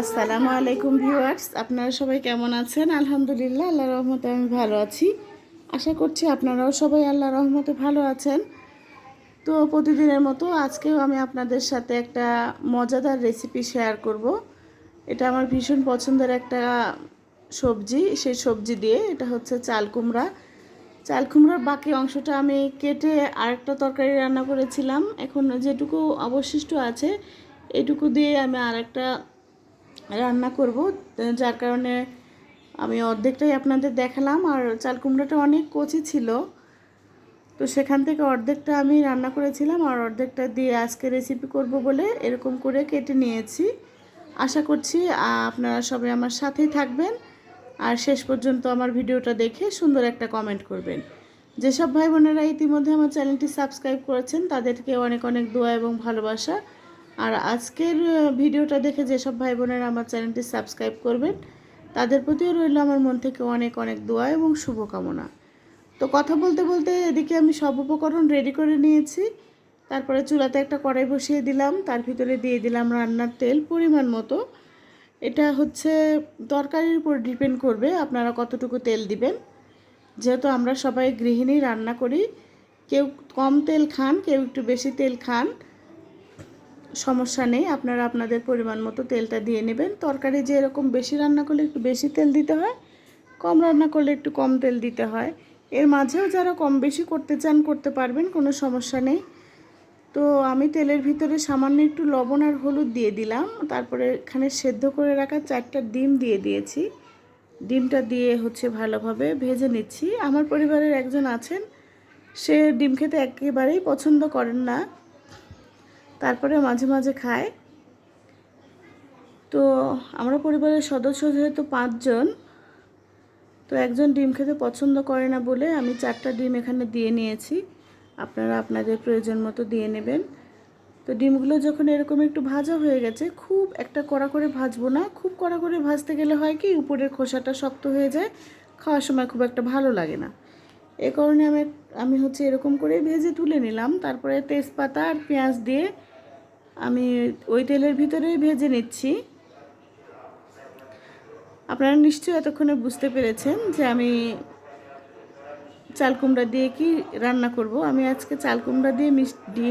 আসসালামু আলাইকুম ভিউয়ার্স, আপনারা সবাই কেমন আছেন? আলহামদুলিল্লাহ আল্লাহ রহমতে আমি ভালো আছি। আশা করছি আপনারাও সবাই আল্লাহ রহমতে ভালো আছেন। তো প্রতিদিনের মতো আজকেও আমি আপনাদের সাথে একটা মজাদার রেসিপি শেয়ার করব। এটা আমার ভীষণ পছন্দের একটা সবজি। সেই সবজি দিয়ে এটা হচ্ছে চাল কুমড়া। চাল কুমড়ার বাকি অংশটা আমি কেটে আরেকটা তরকারি রান্না করেছিলাম। এখন যেটুকু অবশিষ্ট আছে, এটুকু দিয়ে আমি আরেকটা রান্না করব যার কারণে আমি অর্ধেকটাই আপনাদের দেখালাম, আর চাল কুমড়োটা অনেক কচি ছিল, তো সেখান থেকে অর্ধেকটা আমি রান্না করেছিলাম, আর অর্ধেকটা দিয়ে আজকে রেসিপি করব বলে এরকম করে কেটে নিয়েছি। আশা করছি আপনারা সবাই আমার সাথেই থাকবেন, আর শেষ পর্যন্ত আমার ভিডিওটা দেখে সুন্দর একটা কমেন্ট করবেন। যেসব ভাই বোনেরা ইতিমধ্যে আমার চ্যানেলটি সাবস্ক্রাইব করেছেন, তাদেরকে অনেক অনেক দোয়া এবং ভালোবাসা। আর আজকের ভিডিওটা দেখে যেসব ভাই বোনেরা আমার চ্যানেলটি সাবস্ক্রাইব করবেন, তাদের প্রতিও রইল আমার মন থেকে অনেক অনেক দোয়া এবং শুভকামনা। তো কথা বলতে বলতে এদিকে আমি সব উপকরণ রেডি করে নিয়েছি। তারপরে চুলাতে একটা কড়াই বসিয়ে দিলাম, তার ভিতরে দিয়ে দিলাম রান্নার তেল পরিমাণ মতো। এটা হচ্ছে তরকারির উপর ডিপেন্ড করবে, আপনারা কতটুকু তেল দিবেন। যেহেতু আমরা সবাই গৃহিণী, রান্না করি, কেউ কম তেল খান, কেউ একটু বেশি তেল খান। সমস্যা নেই, আপনারা আপনাদের পরিমাণ মতো তেলটা দিয়ে নেবেন। তরকারি যে এরকম বেশি রান্না করলে একটু বেশি তেল দিতে হয়, কম রান্না করলে একটু কম তেল দিতে হয়। এর মাঝেও যারা কম বেশি করতে চান, করতে পারবেন, কোনো সমস্যা নেই। তো আমি তেলের ভিতরে সামান্য একটু লবণ আর হলুদ দিয়ে দিলাম। তারপরে এখানে সেদ্ধ করে রাখা চারটা ডিম দিয়ে দিয়েছি। ডিমটা দিয়ে হচ্ছে ভালোভাবে ভেজে নিচ্ছি। আমার পরিবারের একজন আছেন, সে ডিম খেতে একেবারেই পছন্দ করেন না। তারপরে মাঝে মাঝে খায়। তো আমরা পরিবারের সদস্য যেহেতু পাঁচজন, তো একজন ডিম খেতে পছন্দ করে না বলে আমি চারটা ডিম এখানে দিয়ে নিয়েছি। আপনারা আপনাদের প্রয়োজন মতো দিয়ে নেবেন। তো ডিমগুলো যখন এরকম একটু ভাজা হয়ে গেছে, খুব একটা কড়া করে ভাজবো না। খুব কড়া করে ভাজতে গেলে হয় কি, উপরের খোসাটা শক্ত হয়ে যায়, খাওয়ার সময় খুব একটা ভালো লাগে না। এ কারণে আমি আমি হচ্ছে এরকম করে ভেজে তুলে নিলাম। তারপরে তেজপাতা আর পেঁয়াজ দিয়ে আমি ওই তেলের ভিতরেই ভেজে নিচ্ছি। আপনারা নিশ্চয়ই এতক্ষণে বুঝতে পেরেছেন যে আমি চাল কুমড়া দিয়ে কি রান্না করব। আমি আজকে চাল কুমড়া দিয়ে মিষ্টি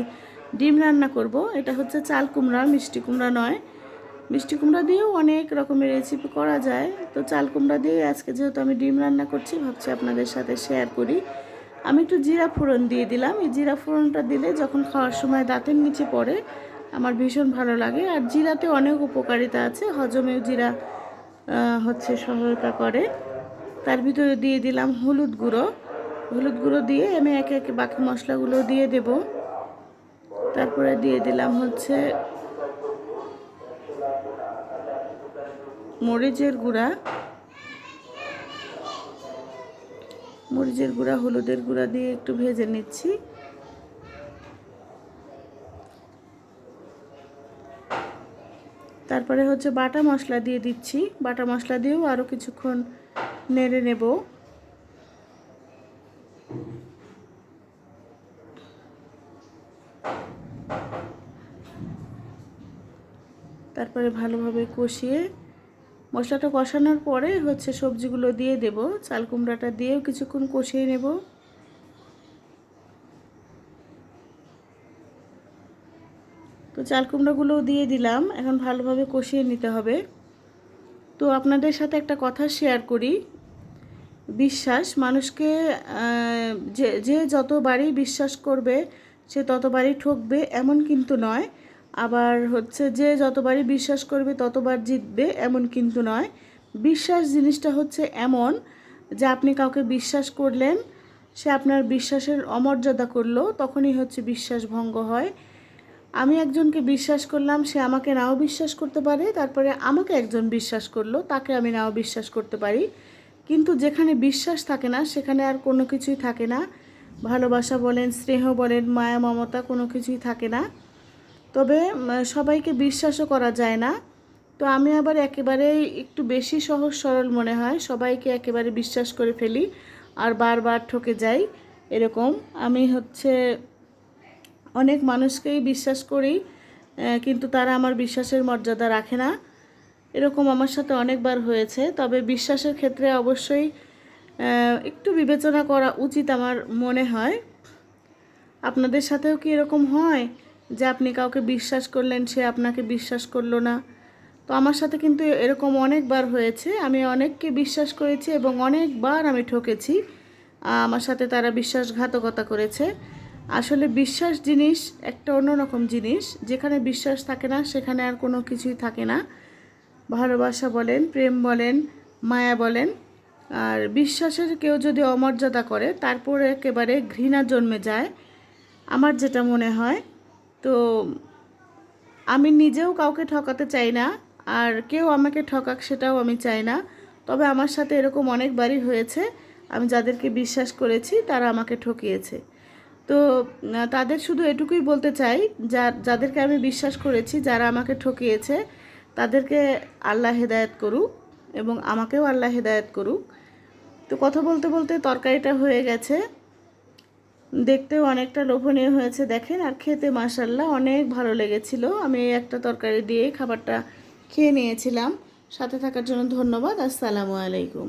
ডিম রান্না করব। এটা হচ্ছে চাল কুমড়া, মিষ্টি কুমড়া নয়। মিষ্টি কুমড়া দিয়েও অনেক রকমের রেসিপি করা যায়। তো চাল কুমড়া দিয়ে আজকে যেহেতু আমি ডিম রান্না করছি, ভাবছি আপনাদের সাথে শেয়ার করি। আমি একটু জিরা ফোড়ন দিয়ে দিলাম। এই জিরা ফোড়নটা দিলে যখন খাওয়ার সময় দাঁতের নিচে পড়ে আমার ভীষণ ভালো লাগে। আর জিরাতে অনেক উপকারিতা আছে। হজমেও জিরা হচ্ছে সহায়তা করে। তার ভিতরে দিয়ে দিলাম হলুদ গুঁড়ো। হলুদ গুঁড়ো দিয়ে আমি একে একে বাকি মশলাগুলো দিয়ে দেব। তারপরে দিয়ে দিলাম হচ্ছে মরিচের গুঁড়া। মরিচের গুঁড়া, হলুদের গুঁড়া দিয়ে একটু ভেজে নিচ্ছি। তারপরে হচ্ছে বাটা মশলা দিয়ে দিচ্ছি। বাটা মশলা দিয়েও আরও কিছুক্ষণ নেড়ে নেব। তারপরে ভালোভাবে কষিয়ে মশলাটা কষানোর পরে হচ্ছে সবজিগুলো দিয়ে দেব। চাল কুমড়াটা দিয়েও কিছুক্ষণ কষিয়ে নেব। তো চাল কুমড়োগুলোও দিয়ে দিলাম। এখন ভালোভাবে কষিয়ে নিতে হবে। তো আপনাদের সাথে একটা কথা শেয়ার করি। বিশ্বাস, মানুষকে যে যে যতবারই বিশ্বাস করবে, সে ততবারই ঠকবে এমন কিন্তু নয়। আবার হচ্ছে যে যতবারই বিশ্বাস করবে, ততবার জিতবে এমন কিন্তু নয়। বিশ্বাস জিনিসটা হচ্ছে এমন যে আপনি কাউকে বিশ্বাস করলেন, সে আপনার বিশ্বাসের অমর্যাদা করল, তখনই হচ্ছে বিশ্বাস ভঙ্গ হয়। আমি একজনকে বিশ্বাস করলাম, সে আমাকে নাও বিশ্বাস করতে পারে, তারপরে আমাকে একজন বিশ্বাস করল, তাকে আমি নাও বিশ্বাস করতে পারি। কিন্তু যেখানে বিশ্বাস থাকে না, সেখানে আর কোনো কিছুই থাকে না। ভালোবাসা বলেন, স্নেহ বলেন, মায়া, মমতা কোনো কিছুই থাকে না। তবে সবাইকে বিশ্বাসও করা যায় না। তো আমি আবার একেবারে একটু বেশি সহজ সরল মনে হয়, সবাইকে একেবারে বিশ্বাস করে ফেলি আর বারবার ঠকে যাই, এরকম। আমি হচ্ছে অনেক মানুষকেই বিশ্বাস করি কিন্তু তারা আমার বিশ্বাসের মর্যাদা রাখে না। এরকম আমার সাথে অনেকবার হয়েছে, তবে বিশ্বাসের ক্ষেত্রে অবশ্যই একটু বিবেচনা করা উচিত আমার মনে হয়। আপনাদের সাথেও কি এরকম হয় যে আপনি কাউকে বিশ্বাস করলেন, সে আপনাকে বিশ্বাস করল না? তো আমার সাথে কিন্তু এরকম অনেকবার হয়েছে, আমি অনেককে বিশ্বাস করেছি এবং অনেকবার আমি ঠকেছি। আমার সাথে তারা বিশ্বাসঘাতকতা করেছে। আসলে বিশ্বাস জিনিস একটা অন্যরকম জিনিস। যেখানে বিশ্বাস থাকে না, সেখানে আর কোনো কিছুই থাকে না। ভালোবাসা বলেন, প্রেম বলেন, মায়া বলেন, আর বিশ্বাসের কেউ যদি অমর্যাদা করে, তারপরে একেবারে ঘৃণা জন্মে যায়। আমার যেটা মনে হয়, তো আমি নিজেও কাউকে ঠকাতে চাই না, আর কেউ আমাকে ঠকাক সেটাও আমি চাই না। তবে আমার সাথে এরকম অনেকবারই হয়েছে। আমি যাদেরকে বিশ্বাস করেছি, তারা আমাকে ঠকিয়েছে। তো তাদের শুধু এটুকুই বলতে চাই, যা, যাদেরকে আমি বিশ্বাস করেছি, যারা আমাকে ঠকিয়েছে, তাদেরকে আল্লাহ হেদায়েত করুক এবং আমাকেও আল্লাহ হেদায়েত করুক। তো কথা বলতে বলতে তরকারিটা হয়ে গেছে। দেখতেও অনেকটা লোভনীয় হয়েছে, দেখেন, আর খেতে মাসাল্লাহ অনেক ভালো লেগেছিল। আমি এই একটা তরকারি দিয়ে খাবারটা খেয়ে নিয়েছিলাম। সাথে থাকার জন্য ধন্যবাদ। আসসালামু আলাইকুম।